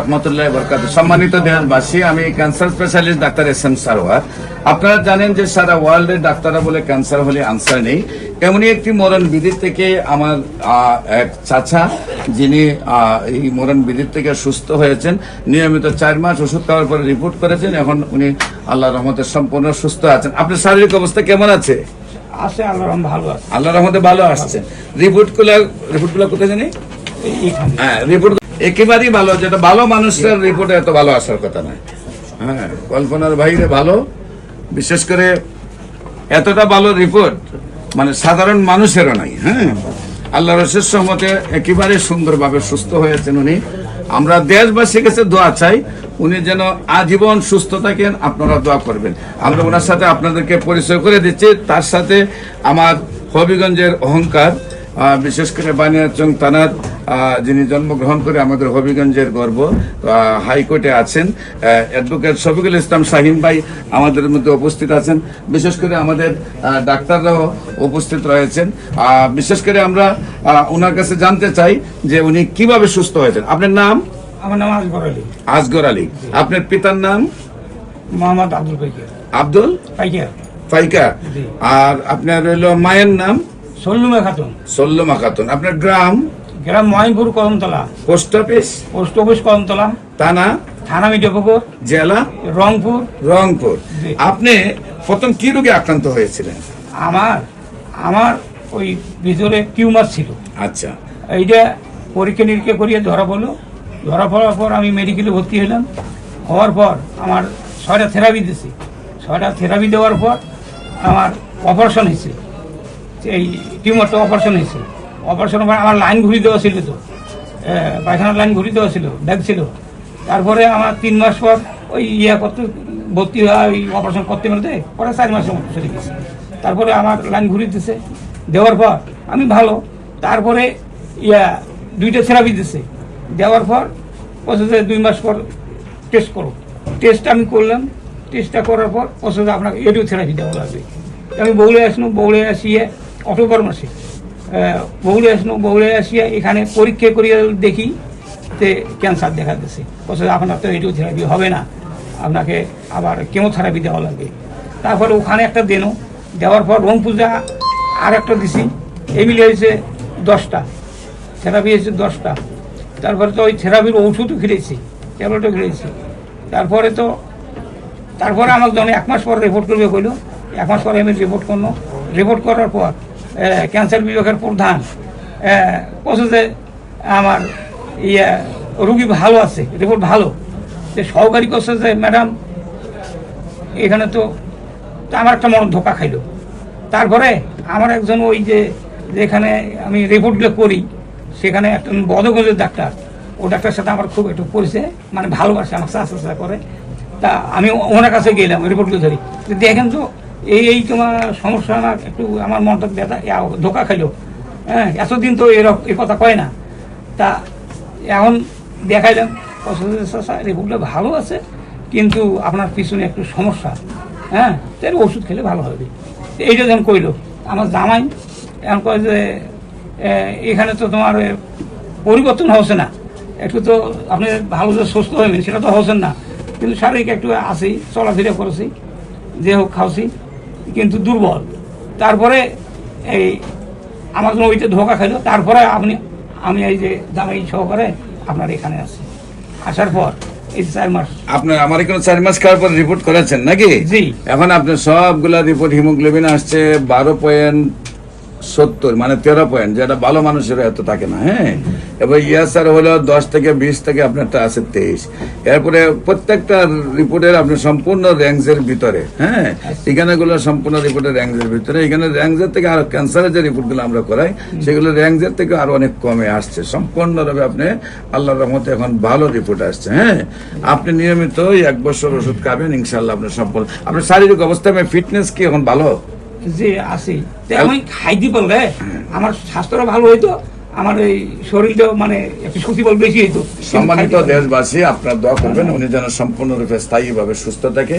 রহমতুল্লাহ বরকাত সম্মানিত দেশবাসী আমি cancer specialist doctor S M Sarwar. আপনারা জানেন যে সারা ওয়ার্ল্ডের ডাক্তাররা বলে ক্যান্সার হলে আনসার নেই। এমনই একটি মরণ বিধির থেকে আমার এক চাচা যিনি এই মরণ বিধির থেকে সুস্থ হয়েছেন নিয়মিত চার মাস ওষুধ খাওয়ার পরে রিপোর্ট করেছেন। এখন উনি আল্লাহ রহমতে সম্পূর্ণ সুস্থ আছেন। আপনার শারীরিক অবস্থা কেমন আছে? আছে আল্লাহ রহম ভালো আছে। আল্লাহ রহমতে ভালো আসছে। রিপোর্টগুলা রিপোর্টগুলা কোথায় জানি? হ্যাঁ রিপোর্ট একেবারেই ভালো যেটা ভালো মানুষের রিপোর্টে এত ভালো আসার কথা নয়। হ্যাঁ কল্পনার বাইরে ভালো। বিশেষ করে এতটা ভালো রিপোর্ট মানে সাধারণ মানুষেরও নাই হ্যাঁ। আল্লাহ রসের সহমতে একেবারে সুন্দরভাবে সুস্থ হয়েছেন উনি। আমরা দেশবাসীর কাছে দোয়া চাই উনি যেন আজীবন সুস্থ থাকেন আপনারা দোয়া করবেন। আমরা ওনার সাথে আপনাদেরকে পরিচয় করে দিচ্ছি তার সাথে আমার হবিগঞ্জের অহংকার বিশেষ করে বানিয়াচং থানার যিনি জন্মগ্রহণ করে আমাদের হবিগঞ্জের গর্ব হাইকোর্টে আছেন অ্যাডভোকেট শফিকুল ইসলাম শাহিন ভাই আমাদের মধ্যে উপস্থিত আছেন। বিশেষ করে আমাদের ডাক্তাররাও উপস্থিত রয়েছেন। বিশেষ করে আমরা ওনার কাছে জানতে চাই যে উনি কীভাবে সুস্থ হয়েছেন। আপনার নাম? আমার নাম আসগর আলী। আসগর আলী। আপনার পিতার নাম? মোহাম্মদ আব্দুল পাইকার। আব্দুল? পাইকার। আর আপনার রইল মায়ের নাম? সল্লুমে খাতুন। সল্লমা খাতুন। আপনার গ্রাম? গ্রাম Mohinpur Kadamtala. Post office? Post office Kadamtala. থানা? থানা মিঠাপুকুর জেলা? রংপুর। রংপুর। আপনি প্রথম কি রোগে আক্রান্ত হয়েছিলেন? আমার আমার ওই ভিতরে টিউমার ছিল। আচ্ছা। এইটা পরীক্ষা নিরীক্ষা করিয়ে ধরা পড়ল। ধরা পড়ার পর আমি মেডিকেলে ভর্তি হলাম। হওয়ার পর আমার ছয়টা থেরাপি দিছি। ছয়টা থেরাপি দেওয়ার পর আমার অপারেশন হয়েছে। এই টিউমারটা অপারেশন হয়েছে। অপারেশনের পর আমার লাইন ঘুরিয়ে দেওয়া ছিল তো। পায়খানার লাইন ঘুরিয়ে দেওয়া ছিল, ব্যাগ ছিল। তারপরে আমার তিন মাস পর ওই ইয়া করতে, ভর্তি হওয়া ওই অপারেশন করতে মেলতে পরে চার মাসের মতো চলে গেছে। তারপরে আমার লাইন ঘুরিয়ে দিছে, দেওয়ার পর আমি ভালো। তারপরে ইয়া, দুইটা থেরাপি দিছে। দেওয়ার পর বলছে দুই মাস পর টেস্ট করো। টেস্ট আমি করলাম। টেস্টটা করার পর বলছে আপনাকে এডিও থেরাপি দেওয়া লাগবে। আমি বৌলে আসলো বৌলে আসিয়ে অক্টোবর মাসে বৌলে আসলো বৌলে আসিয়া এখানে পরীক্ষা করিয়া দেখি যে ক্যান্সার দেখা দিচ্ছে বলছে আপনার তো এডিও থেরাপি হবে না। আপনাকে আবার কেমোথেরাপি দেওয়া লাগবে। তারপরে ওখানে একটা দেনো। দেওয়ার পর রং পূজা আর একটা দিছি। এই মিলে হয়েছে দশটা। থেরাপি হয়েছে দশটা। তারপরে তো ওই থেরাপির ওষুধও খেলেছি ট্যাবলেটও খেলেছি তারপরে তো, তারপরে আমার যখন এক মাস পর রিপোর্ট করবে কইলো। এক মাস পরে আমি রিপোর্ট করল রিপোর্ট করার পর ক্যান্সার বিভাগের প্রধান। বলছে যে আমার ইয়ে রুগী ভালো আছে, রিপোর্ট ভালো। যে সহকারী করছে যে, ম্যাডাম, এখানে তো আমার একটা মন ধোকা খাইলো। তারপরে আমার একজন ওই যে, যেখানে আমি রিপোর্টগুলো করি, সেখানে একটা বদগজের ডাক্তার। ও ডাক্তার সাথে আমার খুব একটু পরিচয় মানে ভালোবাসে, আমার চাষা করে। তা আমি ওনার কাছে গেলাম, রিপোর্টগুলো ধরি। দেখেন তো এই এই তোমার সমস্যা আমার একটু আমার মনটা ব্যথা ধোকা খাইলো। হ্যাঁ এতদিন তো এরকম এ কথা কয় না। তা এখন দেখাইলাম রিপোর্টটা ভালো আছে, কিন্তু আপনার পিছনে একটু সমস্যা। হ্যাঁ তাহলে ওষুধ খেলে ভালো হবে। এইটা যখন কইলো, আমার জামাই এখন কয় যে এখানে তো তোমার পরিবর্তন হচ্ছে না। একটু তো আপনি ভালো যে সুস্থ হবেন সেটা তো হচ্ছেন না। কিন্তু শারীরিক একটু আছি, চলাফেরা করেছি, যে হোক খাওয়াছি কিন্তু দুর্বল। তারপরে এই আমার ওইটা ধোকা খেলো। তারপরে আপনি আমি এই যে দামি সহকারে আপনার এখানে আসি আসার পর এই চার মাস। আপনার আমার এখানে চার মাস খাওয়ার পর রিপোর্ট করেছেন নাকি? জি। এখন আপনার সবগুলা রিপোর্ট হিমোগ্লোবিন আসছে বারো পয়েন্ট সত্তর মানে তেরো পয়েন্ট যেটা ভালো মানুষের এত থাকে না হ্যাঁ? এবার ইয়াসার হলো দশ থেকে বিশ থেকে আপনারটা আছে তেইশ। এরপরে প্রত্যেকটা রিপোর্টের আপনার সম্পূর্ণ র্যাঙ্কসের ভিতরে হ্যাঁ? এখানে গুলো সম্পূর্ণ রিপোর্টের র্যাঙ্কসের ভিতরে। এখানে র্যাঙ্কসের থেকে আরও ক্যান্সারের যে রিপোর্টগুলো আমরা করাই, সেগুলো র্যাঙ্কসের থেকে আরও অনেক কমে আসছে। সম্পূর্ণভাবে আপনি আল্লাহর রহমতে এখন ভালো রিপোর্ট আসছে হ্যাঁ? আপনি নিয়মিত এক বছর ওষুধ খাবেন ইনশাল্লাহ আপনার সম্পূর্ণ আপনার শারীরিক অবস্থা ফিটনেস কি এখন ভালো? যে আছি আমি খাইতে পারলে, আমার স্বাস্থ্যটা ভালো হইতো, আমার এই শরীরটা মানে একটু শক্তি বল বেশি হইতো। সম্মানিত দেশবাসী, আপনার দোয়া করবেন, উনি যেন সম্পূর্ণরূপে স্থায়ীভাবে সুস্থ থাকে।